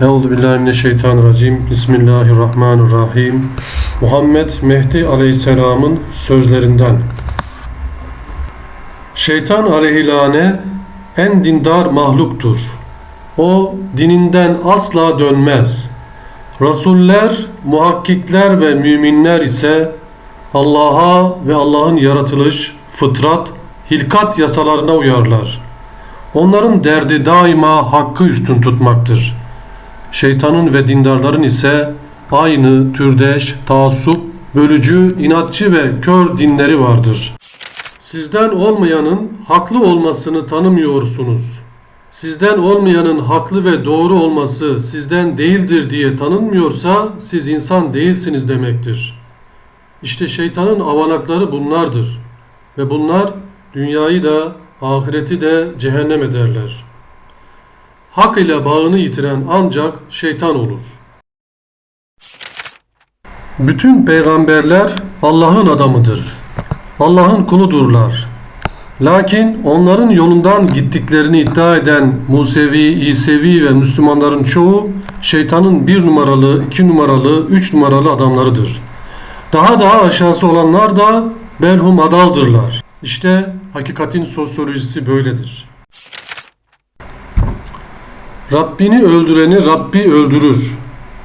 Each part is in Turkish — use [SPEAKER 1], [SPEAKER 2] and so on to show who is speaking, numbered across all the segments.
[SPEAKER 1] Euzu billahi mineşşeytanirracim. Bismillahirrahmanirrahim. Muhammed Mehdi Aleyhisselam'ın sözlerinden. Şeytan aleyhilane en dindar mahluktur. O dininden asla dönmez. Rasuller, muhakkikler ve müminler ise Allah'a ve Allah'ın yaratılış, fıtrat, hilkat yasalarına uyarlar. Onların derdi daima hakkı üstün tutmaktır. Şeytanın ve dindarların ise aynı türdeş, taassup, bölücü, inatçı ve kör dinleri vardır. Sizden olmayanın haklı olmasını tanımıyorsunuz. Sizden olmayanın haklı ve doğru olması sizden değildir diye tanınmıyorsa siz insan değilsiniz demektir. İşte şeytanın avanakları bunlardır. Ve bunlar dünyayı da ahireti de cehennem ederler. Hak ile bağını yitiren ancak şeytan olur. Bütün peygamberler Allah'ın adamıdır. Allah'ın kuludurlar. Lakin onların yolundan gittiklerini iddia eden Musevi, İsevi ve Müslümanların çoğu şeytanın bir numaralı, iki numaralı, üç numaralı adamlarıdır. Daha daha aşağısı olanlar da belhum adaldırlar. İşte hakikatin sosyolojisi böyledir. Rabbini öldüreni Rabbi öldürür.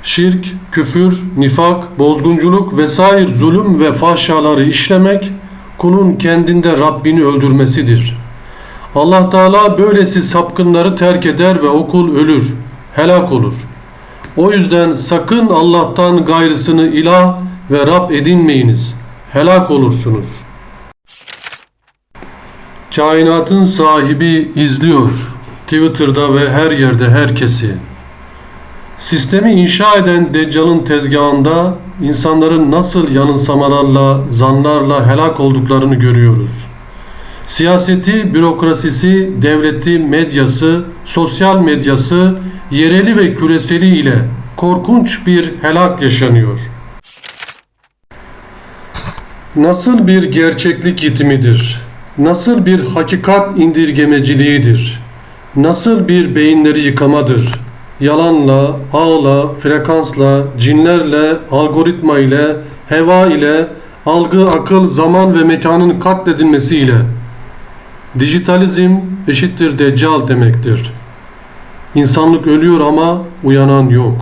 [SPEAKER 1] Şirk, küfür, nifak, bozgunculuk vesaire zulüm ve fahşaları işlemek kulun kendinde Rabbini öldürmesidir. Allah Teala böylesi sapkınları terk eder ve o kul ölür, helak olur. O yüzden sakın Allah'tan gayrısını ilah ve Rab edinmeyiniz. Helak olursunuz. Kainatın sahibi izliyor. Twitter'da ve her yerde herkesi. Sistemi inşa eden Deccal'ın tezgahında insanların nasıl yanılsamalarla, zanlarla helak olduklarını görüyoruz. Siyaseti, bürokrasisi, devleti, medyası, sosyal medyası, yereli ve küreseli ile korkunç bir helak yaşanıyor. Nasıl bir gerçeklik yitimidir? Nasıl bir hakikat indirgemeciliğidir? Nasıl bir beyinleri yıkamadır? Yalanla, ağla, frekansla, cinlerle, algoritma ile, heva ile, algı, akıl, zaman ve mekanın katledilmesiyle. Dijitalizm eşittir deccal demektir. İnsanlık ölüyor ama uyanan yok.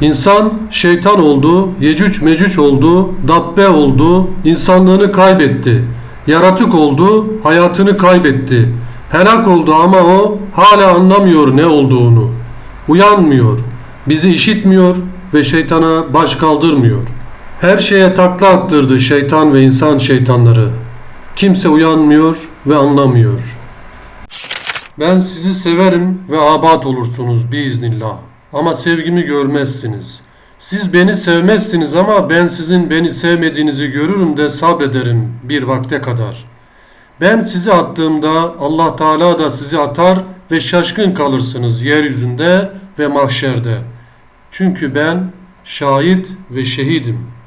[SPEAKER 1] İnsan şeytan oldu, yecüc mecüc oldu, dabbe oldu, insanlığını kaybetti. Yaratık oldu, hayatını kaybetti. Helak oldu ama o hala anlamıyor ne olduğunu. Uyanmıyor, bizi işitmiyor ve şeytana baş kaldırmıyor. Her şeye takla attırdı şeytan ve insan şeytanları. Kimse uyanmıyor ve anlamıyor. Ben sizi severim ve abat olursunuz biiznillah. Ama sevgimi görmezsiniz. Siz beni sevmezsiniz ama ben sizin beni sevmediğinizi görürüm de sabrederim bir vakte kadar. Ben sizi attığımda Allah Teala da sizi atar ve şaşkın kalırsınız yeryüzünde ve mahşerde. Çünkü ben şahit ve şehidim.''